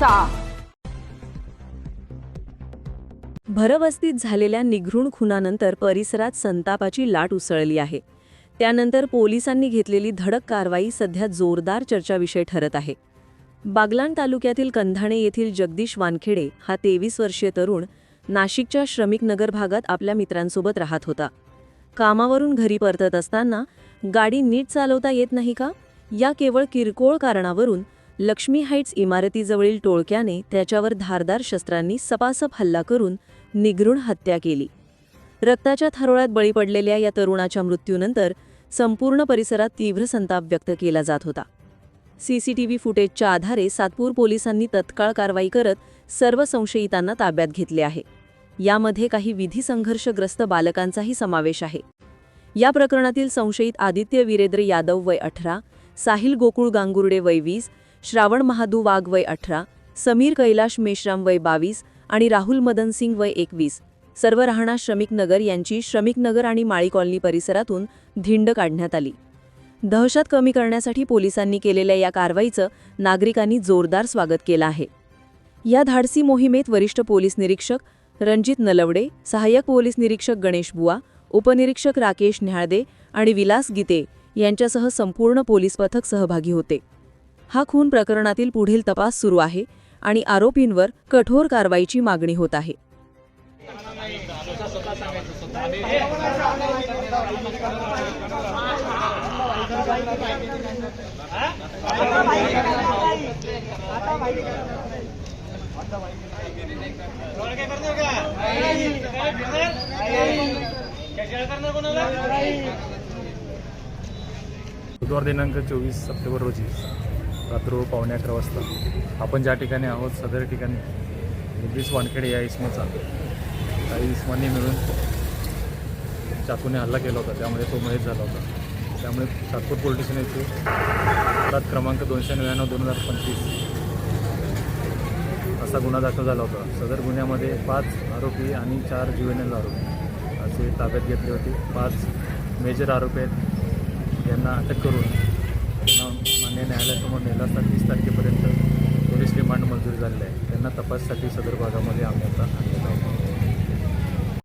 घ्यायचा भरवस्तीत झालेल्या निघृण खुनानंतर परिसरात संतापाची लाट उसळली आहे. त्यानंतर पोलिसांनी घेतलेली धडक कारवाई सध्या जोरदार चर्चाविषय ठरत आहे. बागलाण तालुक्यातील कंधाणे येथील जगदीश वानखेडे हा तेवीस वर्षीय तरुण नाशिकच्या श्रमिक नगर भागात आपल्या मित्रांसोबत राहत होता. कामावरून घरी परतत असताना गाडी नीट चालवता येत नाही का? या केवळ किरकोळ कारणावरून लक्ष्मी हाईट्स इमारतीजवळील टोळक्याने त्याच्यावर धारदार शस्त्रांनी सपासप हल्ला करून निघृण हत्या केली. रक्ताच्या थारोळ्यात बळी पडलेल्या या तरुणाच्या मृत्यूनंतर संपूर्ण परिसरात तीव्र संताप व्यक्त केला जात होता. सीसीटीव्ही फुटेजच्या आधारे सातपूर पोलिसांनी तत्काळ कारवाई करत सर्व संशयितांना ताब्यात घेतले आहे. यामध्ये काही विधी संघर्षग्रस्त बालकांचाही समावेश आहे. या प्रकरणातील संशयित आदित्य वीरेंद्र यादव वय अठरा साहिल गोकुळ गांगुर्डे वय वीस श्रावण महादू वाघ वय अठरा समीर कैलाश मेश्राम वय बावीस आणि राहुल मदन सिंग वय एकवीस. सर्व राहणा श्रमिक नगर यांची श्रमिक नगर आणि माळी कॉलनी परिसरातून धिंड काढण्यात आली. दहशत कमी करण्यासाठी पोलिसांनी केलेल्या या कारवाईचं नागरिकांनी जोरदार स्वागत केलं आहे. या धाडसी मोहिमेत वरिष्ठ पोलीस निरीक्षक रणजित नलवडे सहाय्यक पोलीस निरीक्षक गणेश बुवा उपनिरीक्षक राकेश न्याळदे आणि विलास गीते यांच्यासह संपूर्ण पोलीस पथक सहभागी होते. हा खून प्रकरणातील पुढील तपास सुरू आहे आणि आरोपींवर कठोर कारवाईची मागणी होत आहे. बुधवार दिनांक चोवीस सप्टेंबर रोजी रात्र पावणे अकरा वाजता. आपण ज्या ठिकाणी आहोत सदर ठिकाणी. जगदीश वानखेडे या इसमाचा. काही इसमांनी मिळून चाकूने हल्ला केला होता. त्यामुळे तो मयत झाला होता. त्यामुळे सातपूर पोलीस स्टेशन येथे अपराध क्रमांक दोनशे नव्याण्णव दोन हजार पंचवीस असा गुन्हा दाखल झाला होता. सदर गुन्ह्यामध्ये पाच आरोपी आणि चार जुवेनल आरोपी असे ताब्यात घेतले होते. पाच मेजर आरोपी आहेत. यांना अटक करून मान्य न्यायालयासमोर नेलं असता तीस तारखेपर्यंत पोलीस रिमांड मंजूर झालेलं आहे. त्यांना तपाससाठी सदर भागामध्ये आम्ही आणलेला आहे.